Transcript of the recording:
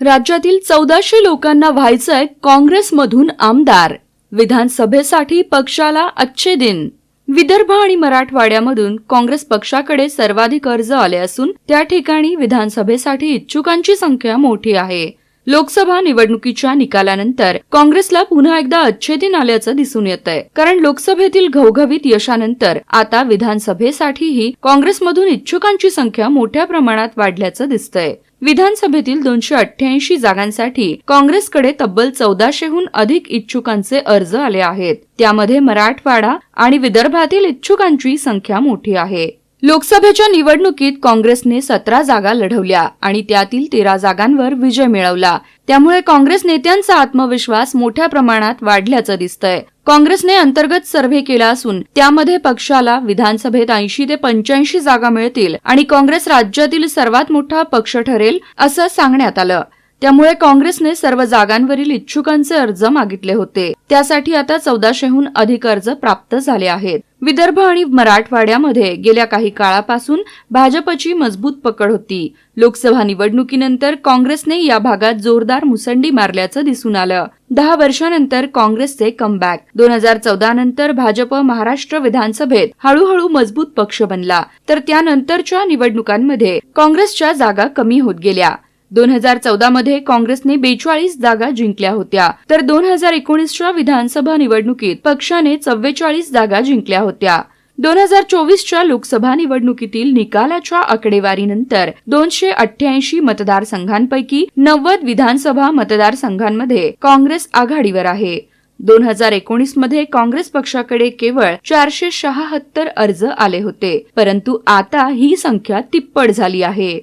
राज्यातील चौदाशे लोकांना व्हायचंय काँग्रेसमधून आमदार. विधानसभेसाठी पक्षाला अच्छे दिन. विदर्भ आणि मराठवाड्यामधून काँग्रेस पक्षाकडे सर्वाधिक अर्ज आले असून त्या ठिकाणी विधानसभेसाठी इच्छुकांची संख्या मोठी आहे. लोकसभा निवडणुकीच्या निकालानंतर काँग्रेसला पुन्हा एकदा अच्छे दिन आल्याचं दिसून येत आहे कारण लोकसभेतील घवघवीत यशानंतर आता विधानसभेसाठीही काँग्रेसमधून इच्छुकांची संख्या मोठ्या प्रमाणात वाढल्याचं दिसतंय. विधानसभेतील दोनशे अठ्ठ्याऐंशी जागांसाठी काँग्रेसकडे तब्बल चौदाशेहून अधिक इच्छुकांचे अर्ज आले आहेत. त्यामध्ये मराठवाडा आणि विदर्भातील इच्छुकांची संख्या मोठी आहे. लोकसभेच्या निवडणुकीत काँग्रेसने सतरा जागा लढवल्या आणि त्यातील तेरा जागांवर विजय मिळवला. त्यामुळे काँग्रेस नेत्यांचा आत्मविश्वास मोठ्या प्रमाणात वाढल्याचं दिसतंय. काँग्रेसने अंतर्गत सर्व्हे केला असून त्यामध्ये पक्षाला विधानसभेत ऐंशी ते पंच्याऐंशी जागा मिळतील आणि काँग्रेस राज्यातील सर्वात मोठा पक्ष ठरेल असं सांगण्यात आलं. त्यामुळे काँग्रेसने सर्व जागांवरील इच्छुकांचे अर्ज मागितले होते. त्यासाठी आता चौदाशेहून अधिक अर्ज प्राप्त झाले आहेत. विदर्भ आणि मराठवाड्यामध्ये गेल्या काही काळापासून भाजपची मजबूत पकड होती. लोकसभा निवडणुकीनंतर काँग्रेसने या भागात जोरदार मुसंडी मारल्याचं दिसून आलं. दहा वर्षानंतर काँग्रेसचे कमबॅक. दोन हजार चौदा नंतर भाजप महाराष्ट्र विधानसभेत हळूहळू मजबूत पक्ष बनला. तर त्यानंतरच्या निवडणुकांमध्ये काँग्रेसच्या जागा कमी होत गेल्या. दोन हजार चौदा मध्ये काँग्रेसने बेचाळीस जागा जिंकल्या होत्या. तर दोन हजार एकोणीसच्या विधानसभा निवडणुकीत पक्षाने चव्वेचाळीस जागा जिंकल्या होत्या. दोन हजार चोवीसच्या लोकसभा निवडणुकीतील निकालाच्या आकडेवारीनंतर दोनशे अठ्ठ्याऐंशी मतदारसंघांपैकी नव्वद विधानसभा मतदारसंघांमध्ये काँग्रेस आघाडीवर आहे. दोन हजार एकोणीसमध्ये काँग्रेस पक्षाकडे केवळ चारशे शहात्तर अर्ज आले होते परंतु आता ही संख्या तिप्पट झाली आहे.